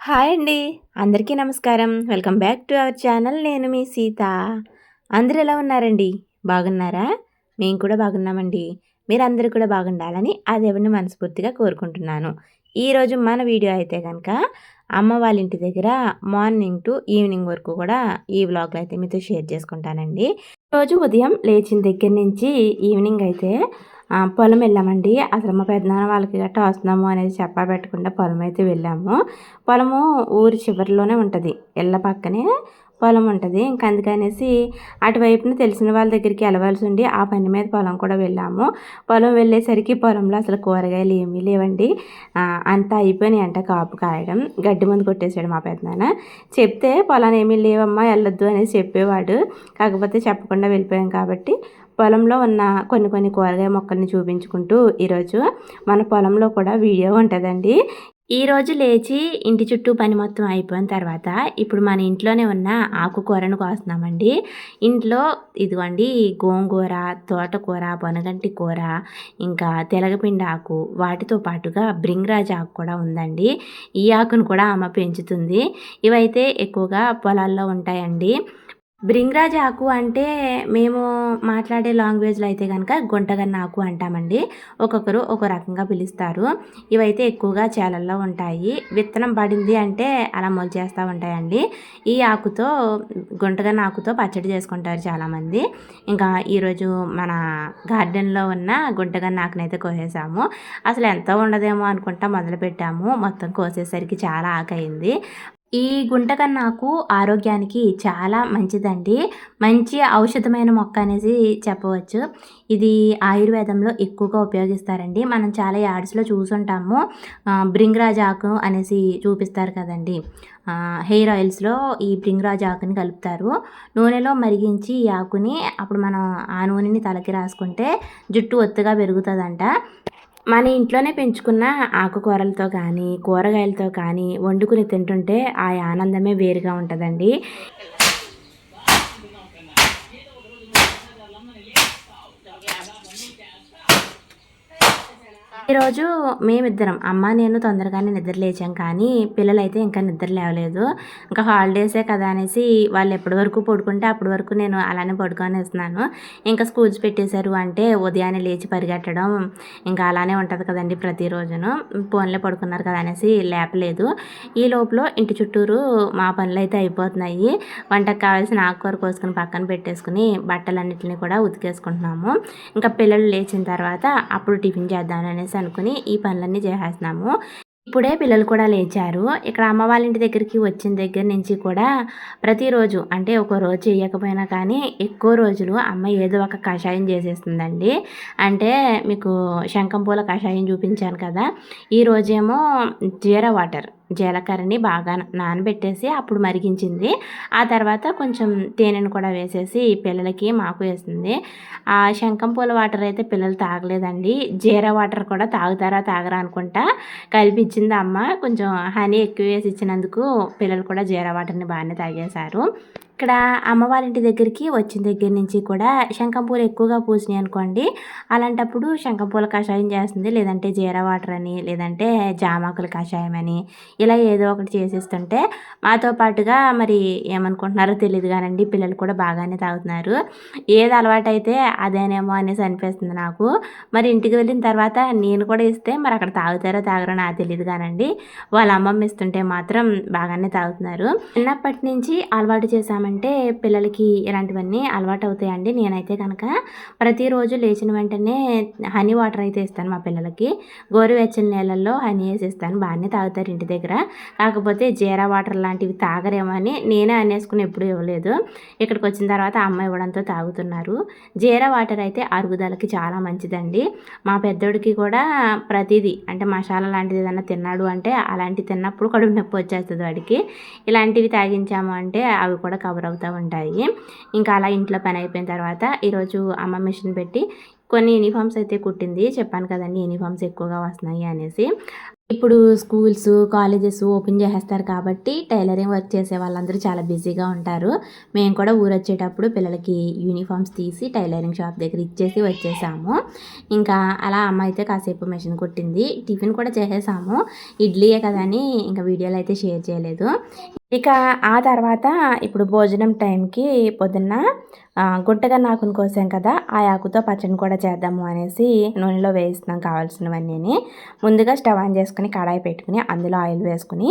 Hi అండి. అందరికీ నమస్కారం. Welcome back to our channel. నేను మీ సీత. అందరూ ఎలా ఉన్నారండి? బాగున్నారా? మేము కూడా బాగున్నామండి. మీరందరూ కూడా బాగుండాలని ఆ దేవుడిని మనస్ఫూర్తిగా కోరుకుంటున్నాను. ఈరోజు మన వీడియో అయితే కనుక అమ్మ వాళ్ళ ఇంటి దగ్గర మార్నింగ్ టు ఈవినింగ్ వరకు కూడా ఈ వ్లాగ్లో అయితే మీతో షేర్ చేసుకుంటానండి. రోజు ఉదయం లేచిన దగ్గర నుంచి ఈవినింగ్ అయితే పొలం వెళ్ళామండి. అసలు మా పెద్దనాన్న వాళ్ళకి గట్టా వస్తున్నాము అనేది చెప్పా పెట్టకుండా పొలం అయితే వెళ్ళాము. పొలము ఊరి చివరిలోనే ఉంటుంది. ఇళ్ళ పక్కనే పొలం ఉంటుంది. ఇంక అందుకనేసి అటువైపున తెలిసిన వాళ్ళ దగ్గరికి వెళ్ళవలసి ఉండి ఆ పని మీద పొలం కూడా వెళ్ళాము. పొలం వెళ్ళేసరికి పొలంలో అసలు కూరగాయలు ఏమీ లేవండి. అంతా అయిపోయినాయి అంట కాపు కాయడం. గడ్డి ముందు కొట్టేశాడు మా పెద్దనాన్న. చెప్తే పొలాన్ని ఏమీ లేవమ్మా వెళ్ళొద్దు అనేసి చెప్పేవాడు. కాకపోతే చెప్పకుండా వెళ్ళిపోయాం కాబట్టి పొలంలో ఉన్న కొన్ని కొన్ని కూరగాయ మొక్కల్ని చూపించుకుంటూ ఈరోజు మన పొలంలో కూడా వీడియో ఉంటుందండి. ఈరోజు లేచి ఇంటి చుట్టూ పని మొత్తం అయిపోయిన తర్వాత ఇప్పుడు మన ఇంట్లోనే ఉన్న ఆకుకూరను కోస్తున్నామండి. ఇంట్లో ఇదిగోండి గోంగూర తోటకూర బొనగంటి కూర ఇంకా తెలగపిండి ఆకు వాటితో పాటుగా బ్రింగ్రాజ్ ఆకు కూడా ఉందండి. ఈ ఆకును కూడా అమ్మ పెంచుతుంది. ఇవైతే ఎక్కువగా పొలాల్లో ఉంటాయండి. బ్రింగ్రాజ్ ఆకు అంటే మేము మాట్లాడే లాంగ్వేజ్లో అయితే కనుక గుంటగన్న ఆకు అంటామండి. ఒక్కొక్కరు ఒక రకంగా పిలుస్తారు. ఇవైతే ఎక్కువగా చేలల్లో ఉంటాయి. విత్తనం పడింది అంటే అలా మొలిచేస్తూ ఉంటాయండి. ఈ ఆకుతో గుంటగన్న ఆకుతో పచ్చడి చేసుకుంటారు చాలామంది. ఇంకా ఈరోజు మన గార్డెన్లో ఉన్న గుంటగన్న ఆకునైతే కోసేసాము. అసలు ఎంత ఉండదేమో అనుకుంటా మొదలుపెట్టాము. మొత్తం కోసేసరికి చాలా ఆకయింది. ఈ గుంటకన్నాకు ఆరోగ్యానికి చాలా మంచిదండి. మంచి ఔషధమైన మొక్క అనేసి చెప్పవచ్చు. ఇది ఆయుర్వేదంలో ఎక్కువగా ఉపయోగిస్తారండి. మనం చాలా యాడ్స్లో చూసుంటాము. బ్రింగ్రాజాకు అనేసి చూపిస్తారు కదండి. హెయిర్ ఆయిల్స్లో ఈ బ్రింగ్రాజ్ ఆకుని కలుపుతారు. నూనెలో మరిగించి ఈ ఆకుని అప్పుడు మనం ఆ నూనెని తలకి రాసుకుంటే జుట్టు ఒత్తుగా పెరుగుతుందంట. మన ఇంట్లోనే పెంచుకున్న ఆకుకూరలతో కానీ కూరగాయలతో కానీ వండుకుని తింటుంటే ఆ ఆనందమే వేరుగా ఉంటుందండి. ఈరోజు మేమిద్దరం. అమ్మ నేను తొందరగానే నిద్ర లేచాం కానీ పిల్లలైతే ఇంకా నిద్ర లేవలేదు. ఇంకా హాలిడేసే కదా అనేసి వాళ్ళు ఎప్పటి వరకు పడుకుంటే అప్పటి వరకు నేను అలానే పడుకొని ఇస్తున్నాను ఇంకా స్కూల్స్ పెట్టేశారు అంటే ఉదయాన్నే లేచి పరిగెట్టడం ఇంకా అలానే ఉంటుంది కదండి ప్రతిరోజును. ఫోన్లో పడుకున్నారు కదా అనేసి లేపలేదు. ఈ లోపల ఇంటి చుట్టూరు మా పనులు అయితే అయిపోతున్నాయి. వంటకు కావాల్సిన ఆకుకూర కోసుకుని పక్కన పెట్టేసుకుని బట్టలన్నింటినీ కూడా ఉతికేసుకుంటున్నాము. ఇంకా పిల్లలు లేచిన తర్వాత అప్పుడు టిఫిన్ చేద్దాం అనేసి అనుకుని ఈ పనులన్నీ చేసేస్తున్నాము. ఇప్పుడే పిల్లలు కూడా లేచారు. ఇక్కడ అమ్మ వాళ్ళ ఇంటి దగ్గరికి వచ్చిన దగ్గర నుంచి కూడా ప్రతిరోజు అంటే ఒక రోజు చేయకపోయినా కానీ ఎక్కువ రోజులు అమ్మ ఏదో ఒక కషాయం చేసేస్తుందండి. అంటే మీకు శంఖం పూల కషాయం చూపించాను కదా. ఈ రోజేమో జీరా వాటర్. జీలకర్రని బాగా నానబెట్టేసి అప్పుడు మరిగించింది. ఆ తర్వాత కొంచెం తేనెను కూడా వేసేసి పిల్లలకి మాకు వేసింది. ఆ శంఖం పూల వాటర్ అయితే పిల్లలు తాగలేదండి. జీరా వాటర్ కూడా తాగుతారా తాగరా అనుకుంటా కలిపించింది అమ్మ. కొంచెం హనీ ఎక్కువ వేసి ఇచ్చినందుకు పిల్లలు కూడా జీరా వాటర్ని బాగానే తాగేశారు. ఇక్కడ అమ్మవారింటి దగ్గరికి వచ్చిన దగ్గర నుంచి కూడా శంఖంపూలు ఎక్కువగా పూసినాయి అనుకోండి. అలాంటప్పుడు శంఖంపూల కషాయం చేస్తుంది. లేదంటే జీరా వాటర్ అని లేదంటే జామాకుల కషాయం అని ఇలా ఏదో ఒకటి చేసేస్తుంటే మాతో పాటుగా మరి ఏమనుకుంటున్నారో తెలియదు కానండి. పిల్లలు కూడా బాగానే తాగుతున్నారు. ఏది అలవాటైతే అదేనేమో అనేసి అనిపిస్తుంది నాకు. మరి ఇంటికి వెళ్ళిన తర్వాత నేను కూడా ఇస్తే మరి అక్కడ తాగుతారో తాగరో నాకు తెలియదు కానండి. వాళ్ళ అమ్మమ్మ ఇస్తుంటే మాత్రం బాగానే తాగుతున్నారు. చిన్నప్పటి నుంచి అలవాటు చేశామంటే అంటే పిల్లలకి ఇలాంటివన్నీ అలవాటు అవుతాయండి నేనైతే కనుక ప్రతిరోజు లేచిన వెంటనే హనీ వాటర్ అయితే ఇస్తాను మా పిల్లలకి. గోరువెచ్చని నీళ్ళల్లో హనీ వేసి ఇస్తాను బాగానే తాగుతారు ఇంటి దగ్గర. కాకపోతే జీరా వాటర్ లాంటివి తాగరేమో అని నేనే అనేసుకుని ఎప్పుడు ఇవ్వలేదు. ఇక్కడికి వచ్చిన తర్వాత అమ్మ ఇవ్వడంతో తాగుతున్నారు. జీరా వాటర్ అయితే అరుగుదలకి చాలా మంచిదండి. మా పెద్దోడికి కూడా ప్రతిదీ అంటే మసాలా లాంటిది ఏదైనా తిన్నాడు అంటే అలాంటివి తిన్నప్పుడు కడుపు నొప్పి వచ్చేస్తుంది వాడికి. ఇలాంటివి తాగించాము అంటే అవి కూడా కవర్ కవర్ అవుతూ ఉంటాయి ఇంకా అలా ఇంట్లో పని అయిపోయిన తర్వాత ఈరోజు అమ్మ మిషన్ పెట్టి కొన్ని యూనిఫామ్స్ అయితే కుట్టింది. చెప్పాను కదండి యూనిఫామ్స్ ఎక్కువగా వస్తున్నాయి అనేసి. ఇప్పుడు స్కూల్స్ కాలేజెస్ ఓపెన్ చేసేస్తారు కాబట్టి టైలరింగ్ వర్క్ చేసే వాళ్ళందరూ చాలా బిజీగా ఉంటారు. మేము కూడా ఊరు వచ్చేటప్పుడు పిల్లలకి యూనిఫామ్స్ తీసి టైలరింగ్ షాప్ దగ్గర ఇచ్చేసి వచ్చేసాము. ఇంకా అలా అమ్మ అయితే కాసేపు మెషిన్ కుట్టింది. టిఫిన్ కూడా చేసేసాము. ఇడ్లీయే కదా అని ఇంకా వీడియోలు అయితే షేర్ చేయలేదు. ఇక ఆ తర్వాత ఇప్పుడు భోజనం టైంకి పొద్దున్న గుంటగా నాకుని కోసాం కదా ఆ ఆకుతో పచ్చడి కూడా చేద్దాము అనేసి నూనెలో వేస్తున్నాం కావాల్సినవన్నీ ముందుగా స్టవ్ ఆన్ చేసుకుని కడాయి పెట్టుకుని అందులో ఆయిల్ వేసుకుని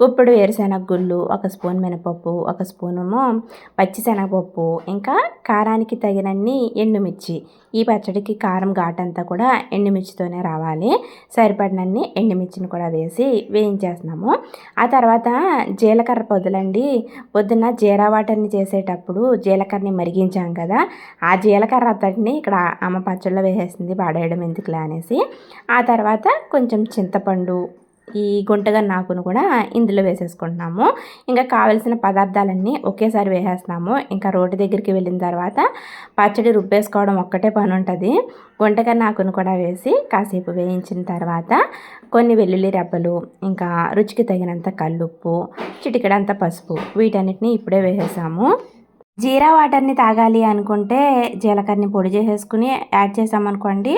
గుప్పుడు వేరుశెనగ గుళ్ళు ఒక స్పూన్ మినపప్పు ఒక స్పూనేమో పచ్చిశనగపప్పు ఇంకా కారానికి తగినన్ని ఎండుమిర్చి ఈ పచ్చడికి కారం ఘాటంతా కూడా ఎండుమిర్చితోనే రావాలి. సరిపడినన్ని ఎండుమిర్చిని కూడా వేసి వేయించేస్తున్నాము. ఆ తర్వాత జీలకర్ర పొద్దులండి పొద్దున్న జీరా వాటర్ని చేసేటప్పుడు జీలకర్రని మరిగించాం కదా ఆ జీలకర్ర అతడిని ఇక్కడ అమ్మ పచ్చళ్ళలో వేసేసింది పాడేయడం ఎందుకులే అనేసి. ఆ తర్వాత కొంచెం చింతపండు ఈ గుంటగా నాకును కూడా ఇందులో వేసేసుకుంటున్నాము. ఇంకా కావలసిన పదార్థాలన్నీ ఒకేసారి వేసేస్తున్నాము. ఇంకా రోడ్డు దగ్గరికి వెళ్ళిన తర్వాత పచ్చడి రుబ్బేసుకోవడం ఒక్కటే పని ఉంటుంది. గుంటగా నాకును కూడా వేసి కాసేపు వేయించిన తర్వాత కొన్ని వెల్లుల్లి రెబ్బలు ఇంకా రుచికి తగినంత కల్లుప్పు చిటికడంత పసుపు వీటన్నిటిని ఇప్పుడే వేసేసాము. జీరా వాటర్ని తాగాలి అనుకుంటే జీలకర్రని పొడి చేసేసుకుని యాడ్ చేసామనుకోండి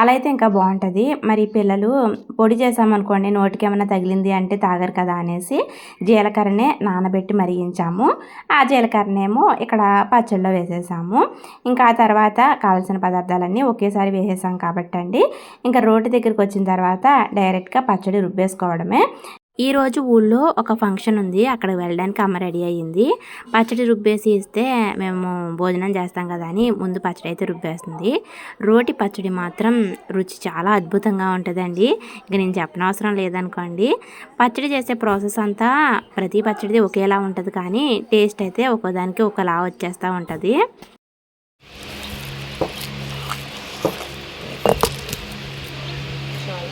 అలా అయితే ఇంకా బాగుంటుంది. మరి పిల్లలు పొడి చేసామనుకోండి నోటికి ఏమైనా తగిలింది అంటే తాగరు కదా అనేసి జీలకర్రనే నానబెట్టి మరిగించాము. ఆ జీలకర్రనేమో ఇక్కడ పచ్చళ్ళలో వేసేసాము. ఇంకా ఆ తర్వాత కావాల్సిన పదార్థాలన్నీ ఒకేసారి వేసేసాం కాబట్టి అండి ఇంకా రోడ్డు దగ్గరికి వచ్చిన తర్వాత డైరెక్ట్గా పచ్చడి రుబ్బేసుకోవడమే. ఈరోజు ఊళ్ళో ఒక ఫంక్షన్ ఉంది. అక్కడ వెళ్ళడానికి అమ్మ రెడీ అయ్యింది. పచ్చడి రుబ్బేసి ఇస్తే మేము భోజనం చేస్తాం కదా అని ముందు పచ్చడి అయితే రుబ్బేస్తుంది. రోటి పచ్చడి మాత్రం రుచి చాలా అద్భుతంగా ఉంటుందండి. ఇక నేను చెప్పనవసరం లేదనుకోండి. పచ్చడి చేసే ప్రాసెస్ అంతా ప్రతి పచ్చడిది ఒకేలా ఉంటుంది కానీ టేస్ట్ అయితే ఒక్కోదానికి ఒకలా వచ్చేస్తూ ఉంటుంది.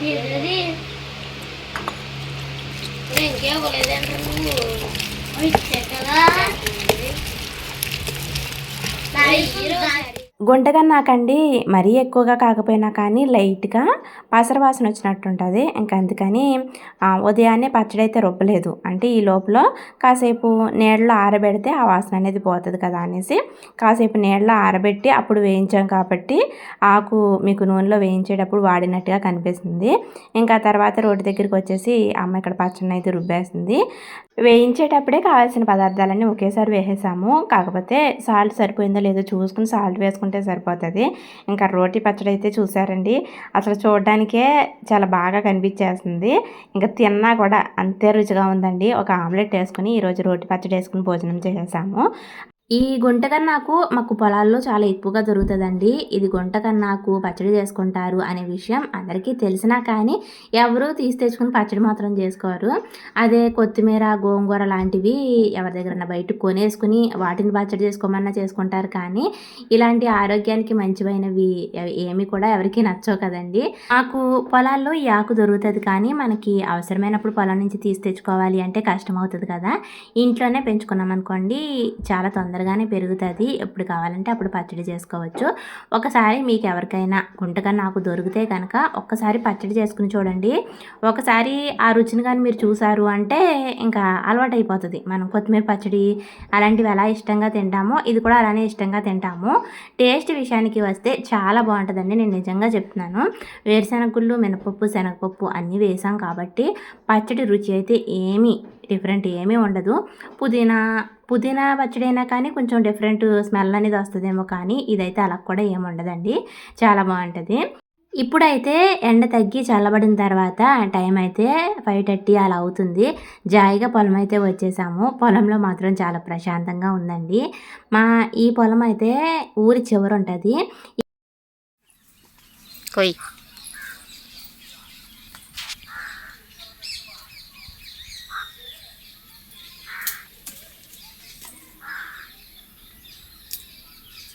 Yeah, ఇంకేం గుంటగా నాకండి మరీ ఎక్కువగా కాకపోయినా కానీ లైట్గా పసర వాసన వచ్చినట్టుంటుంది. ఇంకా అందుకని ఉదయాన్నే పచ్చడి అయితే రుబ్బలేదు. అంటే ఈ లోపల కాసేపు నీళ్ళలో ఆరబెడితే ఆ వాసన అనేది పోతుంది కదా అనేసి కాసేపు నీళ్ళలో ఆరబెట్టి అప్పుడు వేయించాం కాబట్టి ఆకు మీకు నూనెలో వేయించేటప్పుడు వాడినట్టుగా కనిపిస్తుంది. ఇంకా తర్వాత రోడ్డు దగ్గరికి వచ్చేసి అమ్మ ఇక్కడ పచ్చడిని అయితే రుబ్బేస్తుంది వేయించేటప్పుడే కావాల్సిన పదార్థాలన్నీ ఒకేసారి వేసేసాము. కాకపోతే సాల్ట్ సరిపోయిందో లేదో చూసుకుని సాల్ట్ వేసుకుంటే సరిపోతుంది. ఇంకా రోటి పచ్చడి అయితే చూసారండి. అసలు చూడడానికే చాలా బాగా కనిపించేస్తుంది. ఇంకా తిన్నా కూడా అంతే రుచిగా ఉందండి. ఒక ఆమ్లెట్ వేసుకుని ఈరోజు రోటి పచ్చడి వేసుకుని భోజనం చేసేసాము. ఈ గుంటకన్నాకు మాకు పొలాల్లో చాలా ఎక్కువగా దొరుకుతుందండి. ఇది గుంటకన్నాకు పచ్చడి చేసుకుంటారు అనే విషయం అందరికీ తెలిసినా కానీ ఎవరూ తీసి తెచ్చుకుని పచ్చడి మాత్రం చేసుకోరు. అదే కొత్తిమీర గోంగూర లాంటివి ఎవరి దగ్గర బయట కొనేసుకుని వాటిని పచ్చడి చేసుకోమన్నా చేసుకుంటారు కానీ ఇలాంటి ఆరోగ్యానికి మంచివైనవి ఏమి కూడా ఎవరికి నచ్చవు కదండి. మాకు పొలాల్లో ఈ ఆకు దొరుకుతుంది కానీ మనకి అవసరమైనప్పుడు పొలం నుంచి తీసి తెచ్చుకోవాలి అంటే కష్టం అవుతుంది కదా. ఇంట్లోనే పెంచుకున్నాం అనుకోండి చాలా తొందరగానే పెరుగుతుంది. ఎప్పుడు కావాలంటే అప్పుడు పచ్చడి చేసుకోవచ్చు. ఒకసారి మీకు ఎవరికైనా గుంటగా నాకు దొరికితే కనుక ఒక్కసారి పచ్చడి చేసుకుని చూడండి. ఒకసారి ఆ రుచిని కానీ మీరు చూసారు అంటే ఇంకా అలవాటు అయిపోతుంది మనం కొత్తిమీర పచ్చడి అలాంటివి ఎలా ఇష్టంగా తింటామో ఇది కూడా అలానే ఇష్టంగా తింటాము. టేస్ట్ విషయానికి వస్తే చాలా బాగుంటుందండి. నేను నిజంగా చెప్తున్నాను. వేరుశెనగ గుళ్ళు మినపప్పు శనగపప్పు అన్నీ వేసాం కాబట్టి పచ్చడి రుచి అయితే ఏమీ డిఫరెంట్ ఏమీ ఉండదు. పుదీనా పుదీనా పచ్చడైనా అయినా కానీ కొంచెం డిఫరెంట్ స్మెల్ అనేది వస్తుందేమో కానీ ఇదైతే అలా కూడా ఏమి ఉండదండి. చాలా బాగుంటుంది. ఇప్పుడైతే ఎండ తగ్గి చల్లబడిన తర్వాత టైం అయితే ఫైవ్ థర్టీ అలా అవుతుంది. జాయిగా పొలం అయితే వచ్చేసాము. పొలంలో మాత్రం చాలా ప్రశాంతంగా ఉందండి. మా ఈ పొలం అయితే ఊరి చివర ఉంటుంది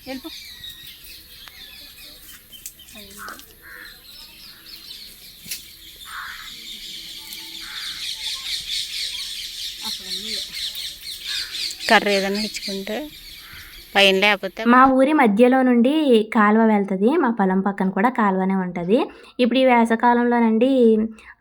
వెళ్ళిపో కర్రీ ఏదైనా ఇచ్చుకుంటే పైన లేకపోతే మా ఊరి మధ్యలో నుండి కాలువ వెళ్తుంది. మా పొలం పక్కన కూడా కాలువనే ఉంటుంది. ఇప్పుడు ఈ వేసవకాలంలోనండి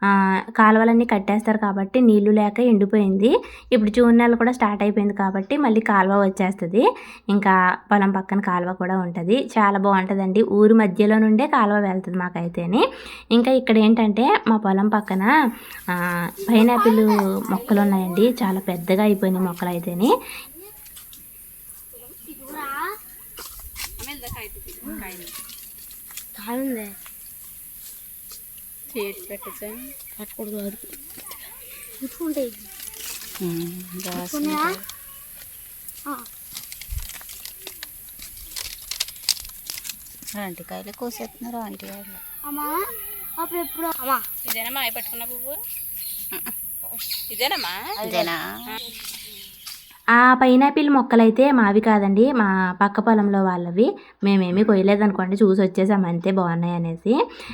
ఆ, కాలువలన్నీ కట్టేస్తారు కాబట్టి నీళ్ళు లేక ఎండిపోయింది. ఇప్పుడు జూన్ నెల కూడా స్టార్ట్ అయిపోయింది కాబట్టి మళ్ళీ కాలువ వచ్చేస్తుంది. ఇంకా పొలం పక్కన కాలువ కూడా ఉంటుంది. చాలా బాగుంటుందండి. ఊరి మధ్యలో నుండే కాలువ వెళ్తుంది మాకైతేని. ఇంకా ఇక్కడ ఏంటంటే మా పొలం పక్కన పైనాపిల్ మొక్కలు ఉన్నాయండి చాలా పెద్దగా అయిపోయినాయి మొక్కలు అయితేని కాలుంది చేతి పెట్టచ్చా? పట్టకూడదు అది. రాసుకుంటా. ఆంటీ కాయలు కోసేస్తున్నారు ఆంటీ వాళ్ళు అమ్మా అప్పుడు ఎప్పుడు అమ్మా. ఇదేనమ్మా అవి పట్టుకున్న పువ్వు? ఇదేనమ్మా ఇదేనా? ఆ పైనాపిల్ మొక్కలైతే మావి కాదండి. మా పక్క పొలంలో వాళ్ళవి. మేమేమీ కొయ్యలేదనుకోండి. చూసి వచ్చేసాం. అంతే బాగున్నాయి అనేసి.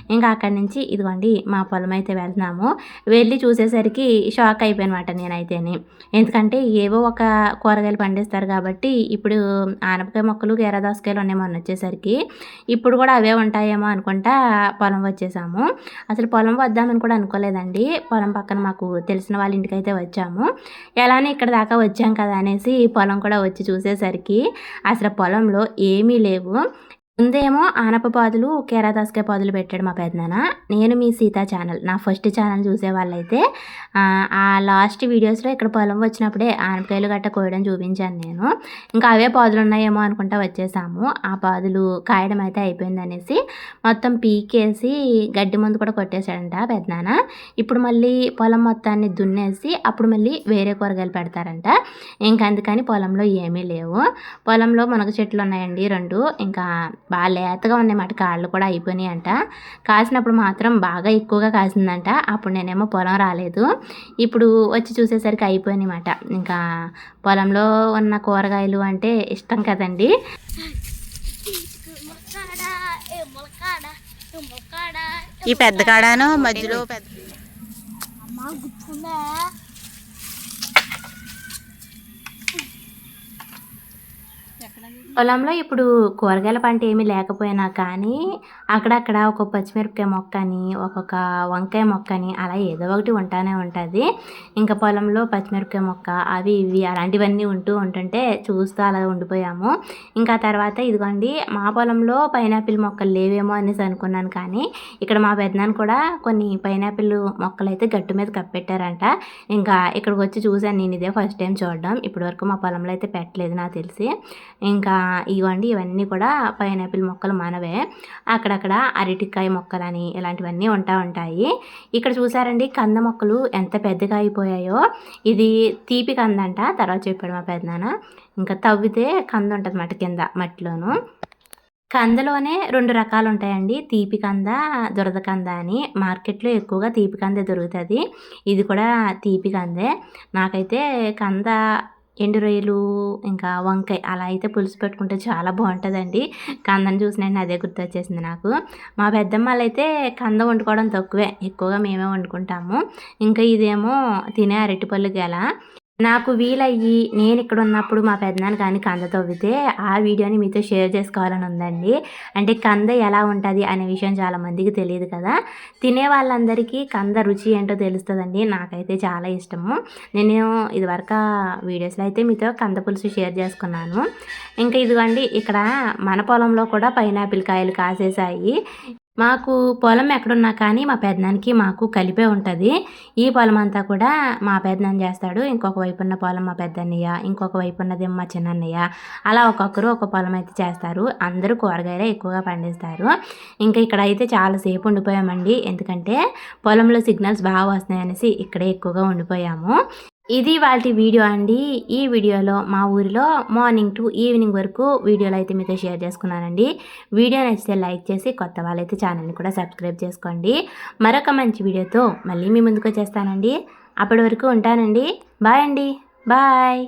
ఇంకా అక్కడి నుంచి ఇదిగోండి మా పొలం అయితే వెళ్తున్నాము. వెళ్ళి చూసేసరికి షాక్ అయిపోయానమాట నేనైతేని. ఎందుకంటే ఏవో ఒక కూరగాయలు పండిస్తారు కాబట్టి ఇప్పుడు ఆనపకాయ మొక్కలు కీరదోసకాయలు ఉన్నాయి మొన్న వచ్చేసరికి. ఇప్పుడు కూడా అవే ఉంటాయేమో అనుకుంటా పొలం వచ్చేసాము. అసలు పొలం వద్దామని కూడా అనుకోలేదండి. పొలం పక్కన మాకు తెలిసిన వాళ్ళ ఇంటికి అయితే వచ్చాము. ఎలానే ఇక్కడ దాకా వచ్చాం కదా అనేసి పొలం కూడా వచ్చి చూసేసరికి అసలు పొలంలో ఏమీ లేవు. ముందేమో ఆనప పాదులు కేరాదాస్కాయ పాదులు పెట్టాడు మా పెద్దనాన్న. నేను మీ సీతా ఛానల్. నా ఫస్ట్ ఛానల్ చూసే వాళ్ళైతే ఆ, లాస్ట్ వీడియోస్లో ఇక్కడ పొలం వచ్చినప్పుడే ఆనపకాయలు గట్ట కోయడం చూపించాను నేను. ఇంకా అవే పాదులు ఉన్నాయేమో అనుకుంటా వచ్చేసాము. ఆ పాదులు కాయడం అయితే అయిపోయింది అనేసి మొత్తం పీకేసి గడ్డి మందు కూడా కొట్టేశాడంట పెద్దనాన్న. ఇప్పుడు మళ్ళీ పొలం మొత్తాన్ని దున్నేసి అప్పుడు మళ్ళీ వేరే కూరగాయలు పెడతారంట. ఇంకా అందుకని పొలంలో ఏమీ లేవు. పొలంలో మునగ చెట్లు ఉన్నాయండి రెండు. ఇంకా బాగా లేతగా ఉన్నాయన్నమాట. కాళ్ళు కూడా అయిపోయినాయి అంట కాసినప్పుడు మాత్రం బాగా ఎక్కువగా కాసిందంట. అప్పుడు నేనేమో పొలం రాలేదు. ఇప్పుడు వచ్చి చూసేసరికి అయిపోయినాయన్నమాట. ఇంకా పొలంలో ఉన్న కూరగాయలు అంటే ఇష్టం కదండి. ఈ పెద్ద కాడాను మధ్యలో పెద్ద పొలంలో ఇప్పుడు కూరగాయల పంట ఏమీ లేకపోయినా కానీ అక్కడక్కడ ఒక పచ్చిమిరపకాయ మొక్క అని ఒక్కొక్క వంకాయ మొక్క అని అలా ఏదో ఒకటి ఉంటానే ఉంటుంది. ఇంకా పొలంలో పచ్చిమిరపకాయ మొక్క అవి ఇవి అలాంటివన్నీ ఉంటూ ఉంటుంటే చూస్తూ అలా ఉండిపోయాము. ఇంకా తర్వాత ఇదిగోండి మా పొలంలో పైనాపిల్ మొక్కలు లేవేమో అనేసి అనుకున్నాను కానీ ఇక్కడ మా పెద్దనాన్న కూడా కొన్ని పైనాపిల్ మొక్కలు అయితే గట్టు మీద కప్పెట్టారంట. ఇంకా ఇక్కడికి వచ్చి చూశాను నేను ఇదే ఫస్ట్ టైం చూడడం. ఇప్పటివరకు మా పొలంలో అయితే పెట్టలేదు నాకు తెలిసి. ఇంకా ఇవ్వండి ఇవన్నీ కూడా పైనాపిల్ మొక్కలు మనవే. అక్కడక్కడ అరటికాయ మొక్కలని ఇలాంటివన్నీ ఉంటా ఉంటాయి. ఇక్కడ చూసారండి కంద మొక్కలు ఎంత పెద్దగా అయిపోయాయో. ఇది తీపి కంద అంట తర్వాత చెప్పాడు మా పెద్దనాన్న. ఇంకా తవ్వితే కంద ఉంటుంది మట్టి కింద మట్టిలోను. కందలోనే రెండు రకాలు ఉంటాయండి తీపి కంద దురద కంద అని. మార్కెట్లో ఎక్కువగా తీపి కందే దొరుకుతుంది. ఇది కూడా తీపి కందే. నాకైతే కంద ఎండు రొయ్యలు ఇంకా వంకాయ అలా అయితే పులుసు పెట్టుకుంటే చాలా బాగుంటుందండి. కందని చూసిన అదే అదే గుర్తొచ్చేసింది నాకు. మా పెద్దమ్మలు అయితే కంద వండుకోవడం తక్కువే ఎక్కువగా మేమే వండుకుంటాము. ఇంకా ఇదేమో తినే అరటిపళ్ళు గెల. నాకు వీలయ్యి నేను ఇక్కడ ఉన్నప్పుడు మా పెద్దనాన్న కానీ కంద తవ్వితే ఆ వీడియోని మీతో షేర్ చేసుకోవాలని ఉందండి. అంటే కంద ఎలా ఉంటుంది అనే విషయం చాలా మందికి తెలియదు కదా. తినే వాళ్ళందరికీ కంద రుచి ఏంటో తెలుస్తుందండి. నాకైతే చాలా ఇష్టము. నేను ఇదివరకు వీడియోస్లో అయితే మీతో కంద పులుసు షేర్ చేసుకున్నాను. ఇంకా ఇదిగోండి ఇక్కడ మన పొలంలో కూడా పైనాపిల్ కాయలు కాసేసాయి. మాకు పొలం ఎక్కడున్నా కానీ మా పెద్దనానికి మాకు కలిపే ఉంటుంది. ఈ పొలం అంతా కూడా మా పెద్దనాన్న చేస్తాడు. ఇంకొక వైపు ఉన్న పొలం మా పెద్దన్నయ్య ఇంకొక వైపు ఉన్నది మా చిన్నన్నయ్య. అలా ఒక్కొక్కరు ఒక పొలం అయితే చేస్తారు. అందరూ కూరగాయలే ఎక్కువగా పండిస్తారు. ఇంకా ఇక్కడ అయితే చాలాసేపు ఉండిపోయామండి. ఎందుకంటే పొలంలో సిగ్నల్స్ బాగా వస్తున్నాయి అనేసి ఇక్కడే ఎక్కువగా ఉండిపోయాము. ఇది వాళ్ళ వీడియో అండి. ఈ వీడియోలో మా ఊరిలో మార్నింగ్ టు ఈవినింగ్ వరకు వీడియోలు అయితే మీతో షేర్ చేసుకున్నానండి. వీడియో నచ్చితే లైక్ చేసి కొత్త వాళ్ళైతే ఛానల్ని కూడా సబ్స్క్రైబ్ చేసుకోండి. మరొక మంచి వీడియోతో మళ్ళీ మీ ముందుకు వచ్చేస్తానండి. అప్పటి వరకు ఉంటానండి. బాయ్ అండి. బాయ్